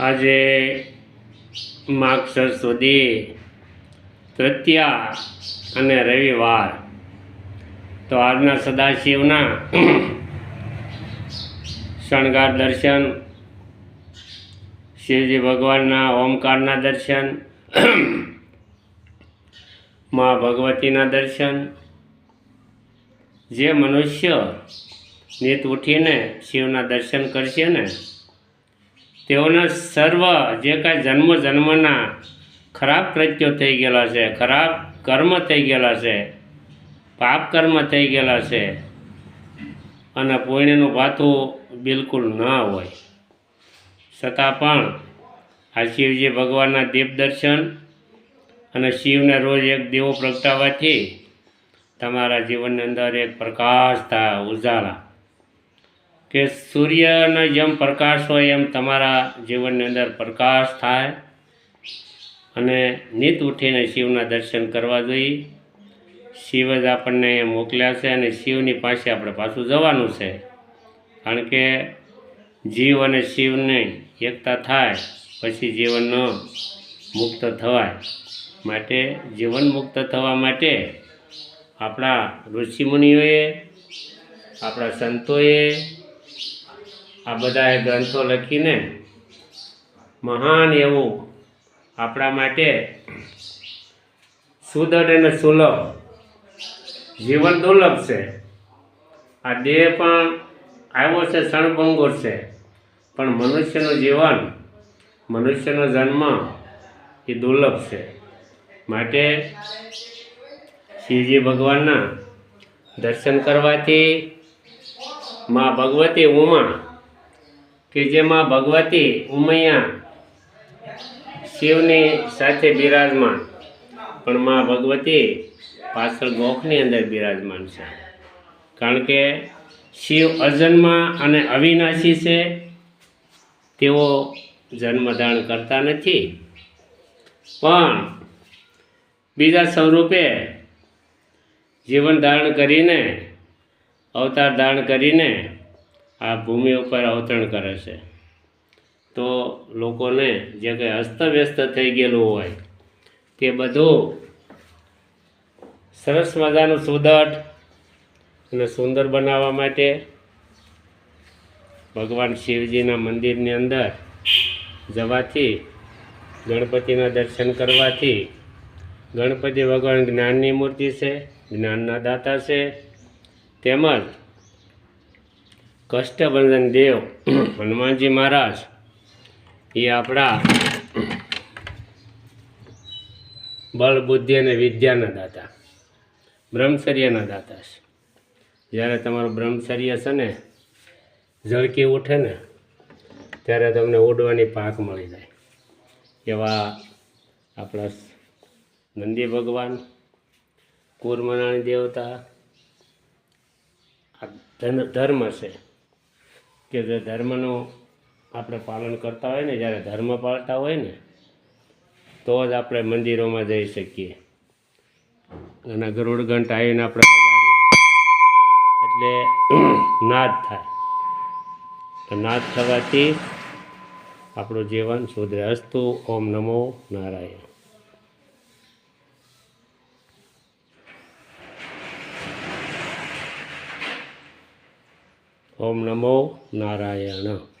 આજે માગસર સુધી તૃતીયા અને રવિવાર. તો આજના સદાશિવના શણગાર દર્શન, શિવજી ભગવાનના ઓમકારના દર્શન, મા ભગવતીના દર્શન. જે મનુષ્ય નીત ઉઠીને શિવના દર્શન કરશે ને તેઓના સર્વ જે કાંઈ જન્મ જન્મના ખરાબ કૃત્યો થઈ ગયેલા છે, ખરાબ કર્મ થઈ ગયેલા છે, પાપ કર્મ થઈ ગયેલા છે, અને પુણ્યનું ભાથું બિલકુલ ન હોય. છતાં પણ આ શિવજી ભગવાનના દીપ દર્શન અને શિવને રોજ એક દીવો પ્રગટાવવાથી તમારા જીવનની અંદર એક પ્રકાશ ઉજાળા કે સૂર્યનો જેમ પ્રકાશ હોય એમ તમારા જીવનની અંદર પ્રકાશ થાય અને નિત ઉઠીને શિવના દર્શન કરવા જોઈએ. શિવ જ આપણને અહીંયા મોકલ્યા છે અને શિવની પાસે આપણે પાછું જવાનું છે. કારણ કે જીવ અને શિવની એકતા થાય, પછી જીવનનો મુક્ત થવાય. માટે જીવન મુક્ત થવા માટે આપણા ઋષિમુનિઓએ, આપણા સંતોએ આ બધાએ ગ્રંથો લખીને મહાન એવું આપણા માટે સુદઢ અને સુલભ જીવન દુર્લભ છે. આ દેહ પણ આવ્યો છે શણભંગો છે. પણ મનુષ્યનું જીવન, મનુષ્યનો જન્મ એ દુર્લભ છે. માટે શિવજી ભગવાનના દર્શન કરવાથી મા ભગવતી ઉમા કે જેમાં ભગવતી ઉમૈયા શિવની સાથે બિરાજમાન. પણ મા ભગવતી પાછળ ગોખની અંદર બિરાજમાન છે. કારણ કે શિવ અજન્મા અને અવિનાશી છે, તેઓ જન્મદાન કરતા નથી. પણ બીજા સ્વરૂપે જીવન ધારણ કરીને, અવતાર ધારણ કરીને આ ભૂમિ ઉપર અવતરણ કરે છે. તો લોકોને જે કંઈ અસ્તવ્યસ્ત થઈ ગયેલું હોય તે બધું સરસ મજાનું સુદટ અને સુંદર બનાવવા માટે ભગવાન શિવજીના મંદિરની અંદર જવાથી, ગણપતિના દર્શન કરવાથી, ગણપતિ ભગવાન જ્ઞાનની મૂર્તિ છે, જ્ઞાનના દાતા છે, તેમજ કષ્ટભંજન દેવ હનુમાનજી મહારાજ, એ આપણા બળ, બુદ્ધિ અને વિદ્યાના દાતા, બ્રહ્મચર્યના દાતા છે. જ્યારે તમારું બ્રહ્મચર્ય છે ને, ઝળકી ઉઠે ને, ત્યારે તમને ઉડવાની પાક મળી જાય. એવા આપણા નંદી ભગવાન, કુરમનાણી દેવતા, આ ધર્મ છે. કે જે ધર્મનું આપણે પાલન કરતા હોય ને, જ્યારે ધર્મ પાળતા હોય ને, તો જ આપણે મંદિરોમાં જઈ શકીએ. અને ગરુડ આવીને આપણે એટલે નાદ થાય. નાદ થવાથી આપણું જીવન સુધરે. અસ્તુ ઓમ નમો નારાયણ. ઓમ નમો નારાયણ.